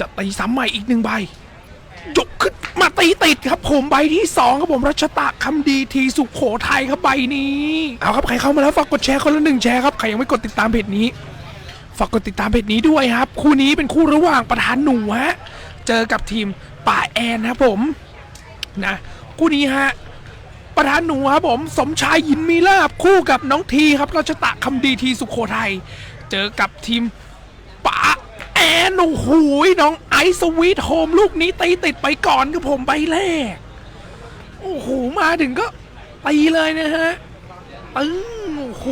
จะตีซ้ำใหม่อีกหนึ่งใบยกขึ้นมาตีติดครับผมใบที่สองครับผมรัชตะคำดีทีสุขโขทัยครับใบนี้เอาครับใครเข้ามาแล้วฝากกดแชร์คนละหนึ่งแชร์ครับใครยังไม่กดติดตามเพจนี้ฝากกดติดตามเพจนี้ด้วยครับ คู่นี้เป็นคู่ระหว่างประธานหนูฮะเจอกับทีมป่าแอนครับผมนะคู่นี้ฮะประธานหนูครับผมสมชายยินมีลาบคู่กับน้องทีครับรัชตะคำดีทีสุขโขทัยเจอกับทีมป่า โอ้โหน้องไอซ์สวีทโฮมลูกนี้ตีติดไปก่อนครับผมใบแรก โอ้โห มาถึงก็ตีเลยนะฮะตึ้งโอ้โห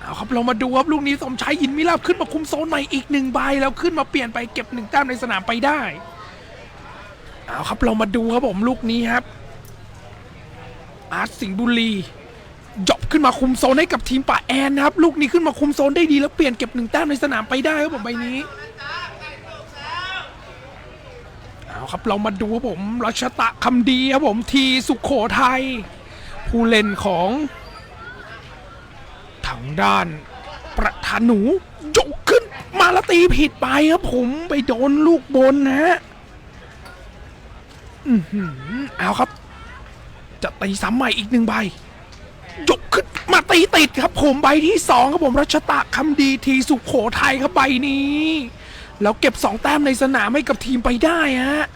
เอาครับเรามาดูครับลูกนี้สมชายยินมิลาบขึ้นมาคุมโซนใหม่อีกหนึ่งใบแล้วขึ้นมาเปลี่ยนไปเก็บหนึ่งแต้มในสนามไปได้เอาครับเรามาดูครับผมลูกนี้ครับอาร์ตสิงห์บุรี จบขึ้นมาคุมโซนให้กับทีมป่าแอนนะครับ ลูกนี้ขึ้นมาคุมโซนได้ดีแล้วเปลี่ยนเก็บหนึ่งแต้มในสนามไปได้ครับผมใบนี้เอาครับเรามาดูครับผมรัชตะคำดีครับผมทีสุขโขทัยผู้เล่นของทางด้านประธานหนูยกขึ้นมาแล้วตีผิดไปครับผมไปโดนลูกบนนะฮะอือหือเอาครับ จะตีซ้ำใหม่อีกหนึ่งใบ ตีติดครับผมใบที่สองครับผมรัชตะคำดีทีสุขโขทัยครับใบนี้ แล้วเก็บสองแต้มในสนามให้กับทีมไปได้ฮะ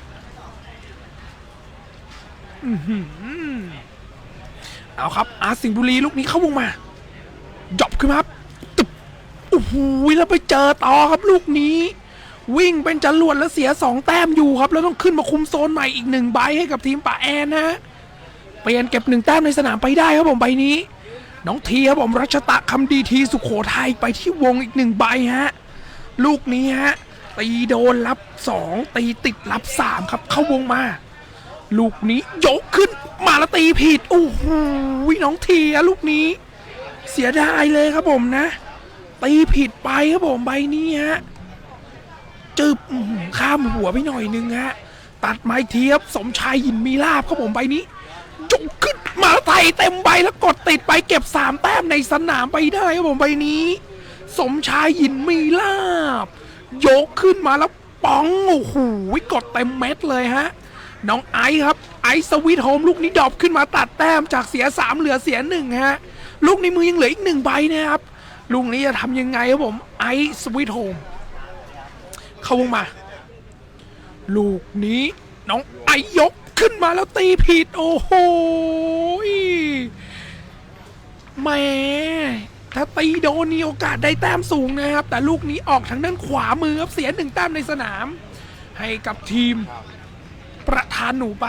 เอาครับ อาร์สิงบุรีลูกนี้เข้าวงมาจบขึ้นมาครับตึบโอ้โหแล้วไปเจอต่อครับลูกนี้ วิ่งเป็นจรวดแล้วเสียสองแต้มอยู่ครับ แล้วต้องขึ้นมาคุมโซนใหม่อีกหนึ่งใบให้กับทีมป่าแอนนะฮะเปลี่ยนเก็บหนึ่งแต้มในสนามไปได้ครับผมใบนี้ น้องทีครับผมรัชตะคำดีทีสุขโขทัยไปที่วงอีกหนึ่งใบฮะ ลูกนี้ฮะ ตีโดนรับสองตีติดรับสามครับ เข้าวงมา ลูกนี้ยกขึ้นมาแล้วตีผิดโอ้โหน้องทีอะลูกนี้ เสียดายเลยครับผมนะ ตีผิดไปครับผมใบนี้ฮะจึบข้ามหัวไปหน่อยนึงฮะตัดไม้เทียบสมชายหินมีลาบครับผมใบนี้ ยกขึ้นมาไต่เต็มใบแล้วกดติดไปเก็บสามแต้มในสนามไปได้ครับผมใบนี้ สมชายหินมีลาบ ยกขึ้นมาแล้วป๋องโอ้โหกดเต็มเม็ดเลยฮะ น้องไอซ์ครับไอซ์สวิตโฮมลูกนี้ดรอปขึ้นมาตัดแต้มจากเสียสามเหลือเสียหนึ่งฮะ ลูกในมือยังเหลืออีกหนึ่งใบนะครับลูกนี้จะทำยังไงครับผมไอซ์สวิตโฮมเข้าวงมา ลูกนี้น้องไอยก ขึ้นมาแล้วตีผิด โอ้โหแหมถ้าตีโดนนี่โอกาสได้แต้มสูงนะครับ แต่ลูกนี้ออกทางด้านขวามือครับเสียหนึ่งแต้มในสนาม ให้กับทีมประธานหนูไป